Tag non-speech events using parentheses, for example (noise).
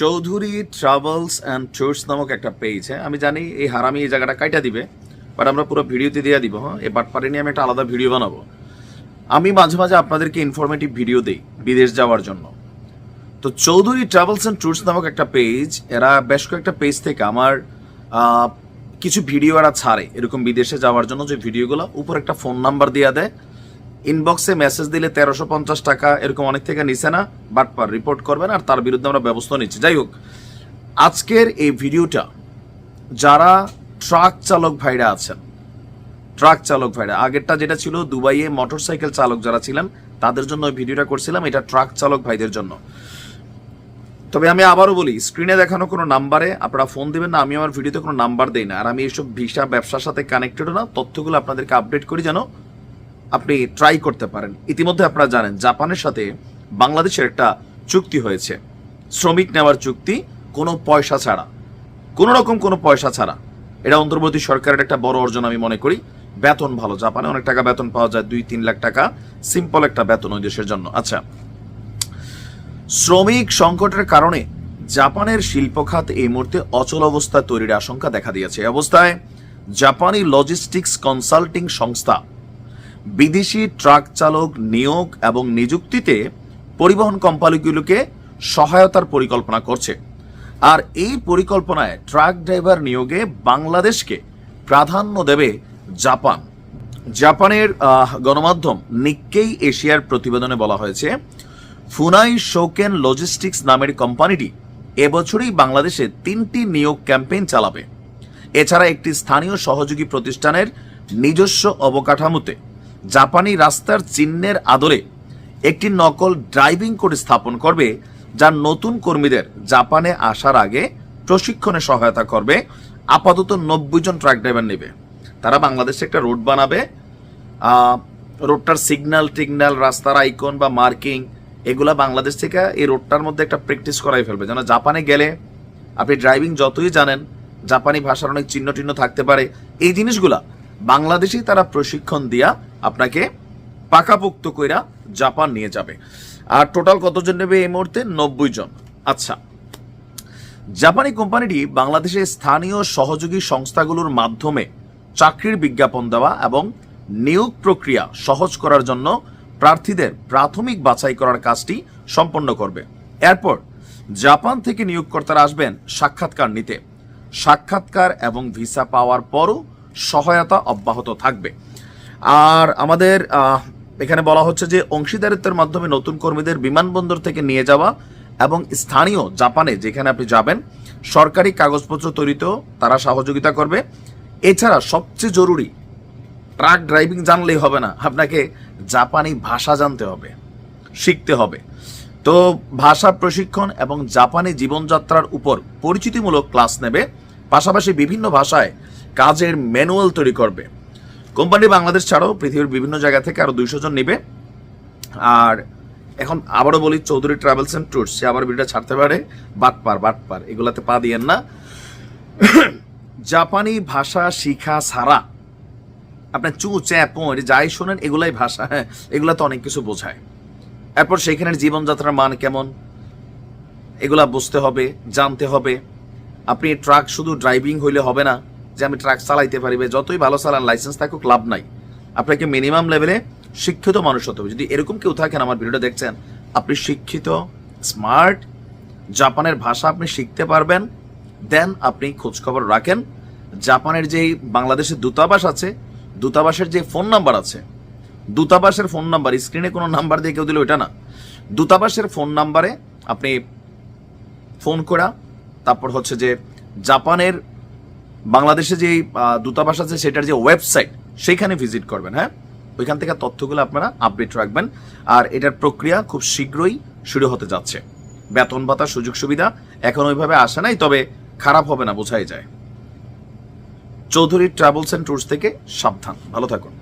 Chowdhury travels and tours নামক একটা page হ্যাঁ আমি জানি এই হারামি এই জায়গাটা কাইটা দিবে বাট আমরা পুরো ভিডিওতে দিয়ে দিব হ্যাঁ? এই বাটপারে নিয়ে আমি একটা আলাদা ভিডিও বানাবো। আমি মাঝে মাঝে আপনাদেরকে ইনফরমেটিভ ভিডিও দিই বিদেশ যাওয়ার জন্য। তো চৌধুরী ট্রাভেলস অ্যান্ড ট্যুরস নামক একটা পেজ এরা বেশ কয়েকটা পেজ থেকে আমার কিছু ভিডিও এরা ছাড়ে, এরকম বিদেশে যাওয়ার জন্য যে ভিডিওগুলো উপর একটা ফোন নাম্বার দিয়ে দেয়। ইনবক্সে মেসেজ দিলে তেরোশো পঞ্চাশ টাকা এরকম অনেক থেকে নিছে না বাট পার রিপোর্ট করবেন আর তার বিরুদ্ধে আমরা ব্যবস্থা নিচ্ছি। যাই হোক, আজকের এই ভিডিওটা, যারা ট্রাক চালক ভাইরা আছেন ট্রাক চালক ভাইরা, আগেরটা যেটা ছিল দুবাইয়ে মোটরসাইকেল চালক যারা ছিলেন, তাদের জন্য ওই ভিডিওটা করছিলাম, এটা ট্রাক চালক ভাইদের জন্য। তবে আমি আবারও বলি স্ক্রিনে দেখানো কোনো নাম্বারে আপনারা ফোন দিবেন না, আমি আমার ভিডিওতে কোনো নাম্বার দেই না। আর আমি এইসব ভিসা, ব্যবসার সাথে কানেক্টেড না, তথ্যগুলো আপনাদেরকে আপডেট করি যেন আপনি ট্রাই করতে পারেন। ইতিমধ্যে আপনারা জানেন, জাপানের সাথে বাংলাদেশের একটা চুক্তি হয়েছে। শ্রমিক নেওয়ার চুক্তি কোনো পয়সা ছাড়া। কোনো রকম কোনো পয়সা ছাড়া। এটা অন্তর্বর্তী সরকারের একটা বড় অর্জন আমি মনে করি। বেতন ভালো। জাপানে অনেক টাকা বেতন পাওয়া যায়, দুই তিন লাখ টাকা। সিম্পল একটা বেতন ওই দেশের জন্য। আচ্ছা। শ্রমিক সংকটের কারণে জাপানের শিল্প খাত এই মুহূর্তে অচল অবস্থা তৈরির আশঙ্কা দেখা দিয়েছে। অবস্থায় জাপানি লজিস্টিক্স কনসাল্টিং সংস্থা বিদেশি ট্রাক চালক নিয়োগ এবং নিযুক্তিতে পরিবহন কোম্পানিগুলোকে সহায়তার পরিকল্পনা করছে। আর এই পরিকল্পনায় ট্রাক ড্রাইভার নিয়োগে বাংলাদেশকে প্রাধান্য দেবে জাপান। জাপানের গণমাধ্যম নিক্কেই এশিয়ার প্রতিবেদনে বলা হয়েছে, ফুনাই শোকেন লজিস্টিক্স নামের কোম্পানিটি এবছরই বাংলাদেশে তিনটি নিয়োগ ক্যাম্পেইন চালাবে। এছাড়া একটি স্থানীয় সহযোগী প্রতিষ্ঠানের নিজস্ব অবকাঠামোতে জাপানি রাস্তার চিহ্নের আদলে একটি নকল ড্রাইভিং কোড স্থাপন করবে, যা নতুন কর্মীদের জাপানে আসার আগে প্রশিক্ষণে সহায়তা করবে। আপাতত নব্বই জন ট্রাক ড্রাইভার নেবে। তারা বাংলাদেশে একটা রোড বানাবে। রোডটার সিগন্যাল, টিগন্যাল, রাস্তার আইকন বা মার্কিং, এগুলা বাংলাদেশ থেকে এই রোডটার মধ্যে একটা প্র্যাকটিস করাই ফেলবে। যেন জাপানে গেলে আপনি ড্রাইভিং যতই জানেন, জাপানি ভাষার অনেক চিহ্ন টিহ্ন থাকতে পারে। এই জিনিসগুলা বাংলাদেশেই তারা প্রশিক্ষণ দিয়া আপনাকে পাকাপোক্ত কইরা জাপান নিয়ে যাবে। আর টোটাল কতজন নেবে এই মুহূর্তে? নব্বই জন। আচ্ছা জাপানি কোম্পানিটি বাংলাদেশে স্থানীয় সহযোগী সংস্থাগুলোর মাধ্যমে চাকরির বিজ্ঞাপন দেওয়া এবং নিয়োগ প্রক্রিয়া সহজ করার জন্য প্রার্থীদের প্রাথমিক বাছাই করার কাজটি সম্পন্ন করবে। এরপর জাপান থেকে নিয়োগকর্তারা আসবেন সাক্ষাৎকার নিতে। সাক্ষাৎকার এবং ভিসা পাওয়ার পরও সহায়তা অব্যাহত থাকবে। আর আমাদের এখানে বলা হচ্ছে যে অংশীদারিত্বের মাধ্যমে নতুন কর্মীদের বিমানবন্দর থেকে নিয়ে যাওয়া এবং স্থানীয় জাপানে যেখানে আপনি যাবেন, সরকারি কাগজপত্র তৈরিতেও তারা সহযোগিতা করবে। এছাড়া সবচেয়ে জরুরি, ট্রাক ড্রাইভিং জানলেই হবে না, আপনাকে জাপানি ভাষা জানতে হবে, শিখতে হবে। তো ভাষা প্রশিক্ষণ এবং জাপানি জীবনযাত্রার উপর পরিচিতিমূলক ক্লাস নেবে, পাশাপাশি বিভিন্ন ভাষায় কাজের ম্যানুয়াল তৈরি করবে। কোম্পানি বাংলাদেশ ছাড়াও পৃথিবীর বিভিন্ন জায়গা থেকে আরও দুইশো জন নেবে। আর এখন আবারও বলি, চৌধুরী ট্রাভেলস অ্যান্ড ট্যুরস, সে আবার ভিডিও ছাড়তে পারে। বাটপার বাটপার এগুলাতে পা দিয়েন না। (clears throat) জাপানি ভাষা শিখা ছাড়া আপনার চু চ্যাপ যাই শোনেন, এগুলাই ভাষা হ্যাঁ এগুলা তো অনেক কিছু বোঝায়। এরপর সেখানের জীবনযাত্রার মান কেমন? এগুলা বুঝতে হবে, জানতে হবে। আপনি ট্রাক শুধু ড্রাইভিং হইলে হবে না। যে আমি ট্রাক চালাইতে পারিবে যতই ভালো চালান লাইসেন্স থাকুক, লাভ নাই। আপনাকে মিনিমাম লেভেলে শিক্ষিত মানুষ হতে হবে। যদি এরকম কেউ থাকেন আমার ভিডিওটা দেখছেন, আপনি শিক্ষিত স্মার্ট জাপানের ভাষা আপনি শিখতে পারবেন দেন আপনি খোঁজখবর রাখেন। জাপানের যেই বাংলাদেশের দূতাবাস আছে, দূতাবাসের যে ফোন নাম্বার আছে, দূতাবাসের ফোন নাম্বার স্ক্রিনে কোনো নাম্বার দিয়ে কেউ দিল ওইটা না। দূতাবাসের ফোন নাম্বারে আপনি ফোন করা, তারপর হচ্ছে যে জাপানের বাংলাদেশে যে দূতাবাস আছে, সেটার যে ওয়েবসাইট, সেইখানে ভিজিট করবেন হ্যাঁ? ওইখান থেকে তথ্যগুলো আপনারা আপডেট রাখবেন। আর এটার প্রক্রিয়া খুব শীঘ্রই শুরু হতে যাচ্ছে। বেতন ভাতা, সুযোগ সুবিধা এখন ওইভাবে আসে নাই, তবে খারাপ হবে না, বোঝাই যায়। চৌধুরী ট্রাভেলস অ্যান্ড ট্যুরস থেকে সাবধান। ভালো থাকুন।